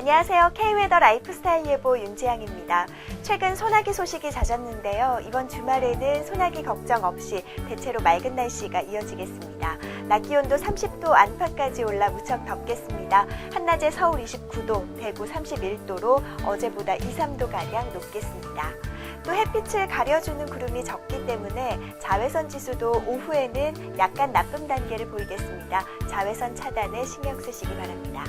안녕하세요. K웨더 라이프스타일 예보 윤지향입니다. 최근 소나기 소식이 잦았는데요. 이번 주말에는 소나기 걱정 없이 대체로 맑은 날씨가 이어지겠습니다. 낮 기온도 30도 안팎까지 올라 무척 덥겠습니다. 한낮에 서울 29도, 대구 31도로 어제보다 2, 3도 가량 높겠습니다. 또 햇빛을 가려주는 구름이 적기 때문에 자외선 지수도 오후에는 약간 나쁨 단계를 보이겠습니다. 자외선 차단에 신경 쓰시기 바랍니다.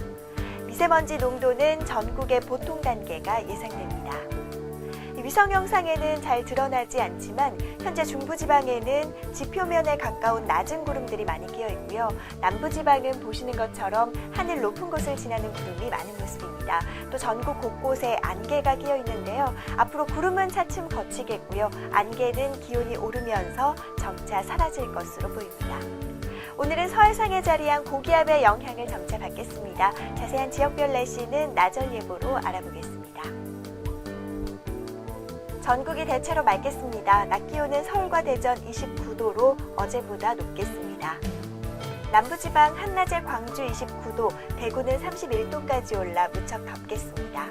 미세먼지 농도는 전국의 보통 단계가 예상됩니다. 이 위성 영상에는 잘 드러나지 않지만 현재 중부지방에는 지표면에 가까운 낮은 구름들이 많이 끼어 있고요. 남부지방은 보시는 것처럼 하늘 높은 곳을 지나는 구름이 많은 모습입니다. 또 전국 곳곳에 안개가 끼어 있는데요. 앞으로 구름은 차츰 거치겠고요. 안개는 기온이 오르면서 점차 사라질 것으로 보입니다. 오늘은 서해상에 자리한 고기압의 영향을 점차 받겠습니다. 자세한 지역별 날씨는 나절 예보로 알아보겠습니다. 전국이 대체로 맑겠습니다. 낮 기온은 서울과 대전 29도로 어제보다 높겠습니다. 남부지방 한낮에 광주 29도, 대구는 31도까지 올라 무척 덥겠습니다.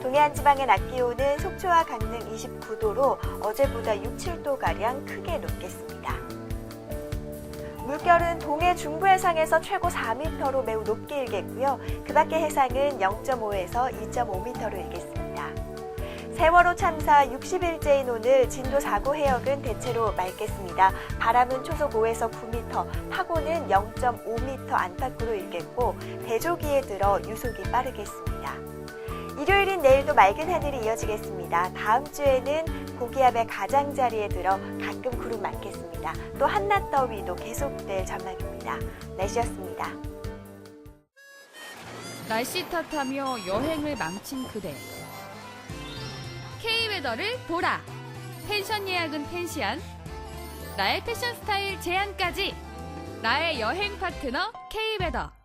동해안 지방의 낮 기온은 속초와 강릉 29도로 어제보다 6, 7도가량 크게 높겠습니다. 물결은 동해 중부 해상에서 최고 4m로 매우 높게 일겠고요. 그 밖의 해상은 0.5에서 2.5m로 일겠습니다. 세월호 참사 60일째인 오늘 진도 4구 해역은 대체로 맑겠습니다. 바람은 초속 5에서 9m, 파고는 0.5m 안팎으로 일겠고 대조기에 들어 유속이 빠르겠습니다. 일요일인 내일도 맑은 하늘이 이어지겠습니다. 다음 주에는 고기압의 가장자리에 들어 가끔 구름 많겠습니다. 또 한낮 더위도 계속될 전망입니다. 날씨였습니다. 날씨 탓하며 여행을 망친 그대. K웨더를 보라. 펜션 예약은 펜시안. 나의 패션 스타일 제안까지. 나의 여행 파트너 K웨더.